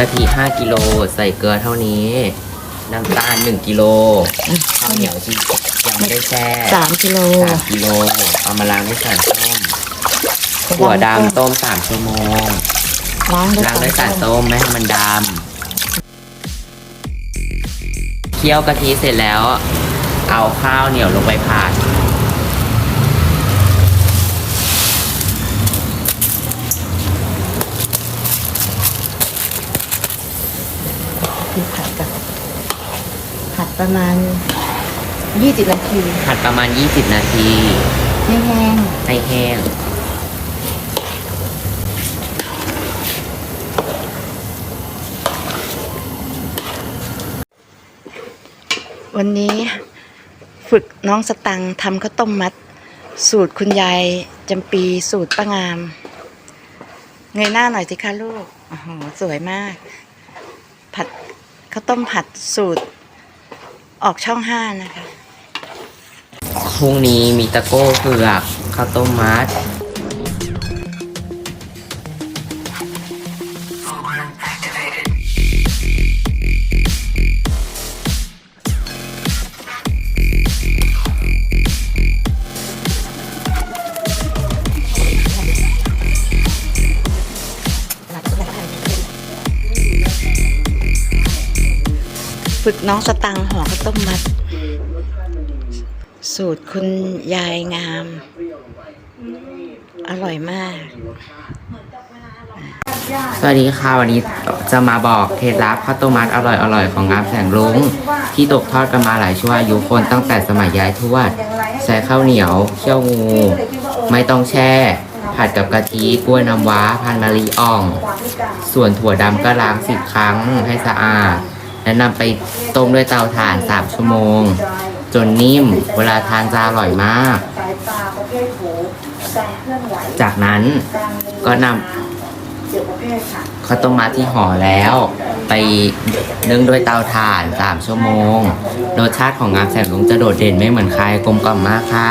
5กิโลใส่เกลือเท่านี้น้ำตาล1กิโลข้าวเหนียวที่ยังไม่ได้แช่สามกิโลสามกิโลเอามาล้างด้วยสารส้มถั่วดำต้มสามชั่วโมงล้างด้วยล้างด้วยสารส้มส้มไม่ให้มันดำเคี่ยวกะทิเสร็จแล้ว เอาข้าวเหนียวลงไปผัด ที่ผัดกับผัดประมาณยี่สิบนาทีผัดประมาณ 20 นาทีให้แห้งให้แห้ง วันนี้ฝึกน้องสตังค์ทำข้าวต้มมัด สูตรคุณยายจำปีสูตรป้างาม เงยหน้าหน่อยสิคะลูกโอ้โหสวยมาก ผัด ข้าวต้มผัดสูตร ออกช่องห้านะคะ พรุ่งนี้มีตะโก้เผือกข้าวต้มมัด ฝึกน้องสตังค์ห่อข้าวต้มมัด สูตรคุณยายงาม อร่อยมาก สวัสดีค่ะวันนี้จะมาบอกเคล็ดลับข้าวต้มมัดอร่อยอร่อยๆของงามแสงลุงที่ตกทอดกันมาหลายชั่วอายุคนตั้งแต่สมัยยายทวดใช้ข้าวเหนียวเคี่ยวงู ไม่ต้องแช่ ผัดกับกะทิกล้วยน้ำว้าพันมะลิอ่อง ส่วนถั่วดำก็ล้างสิบครั้งให้สะอาด แล้วนำไปต้มด้วยเตาถ่าน 3 ชั่วโมง จนนิ่ม เวลาทานจะอร่อยมาก จากนั้นก็นเกี่ยวกับเพศค่ะำข้าวต้มมัดที่ห่อแล้ว ไปนึ่งด้วยเตาถ่าน 3 ชั่วโมง รสชาติของงามแสงลุงจะโดดเด่นไม่เหมือนใครกลมกล่อมมากค่ะ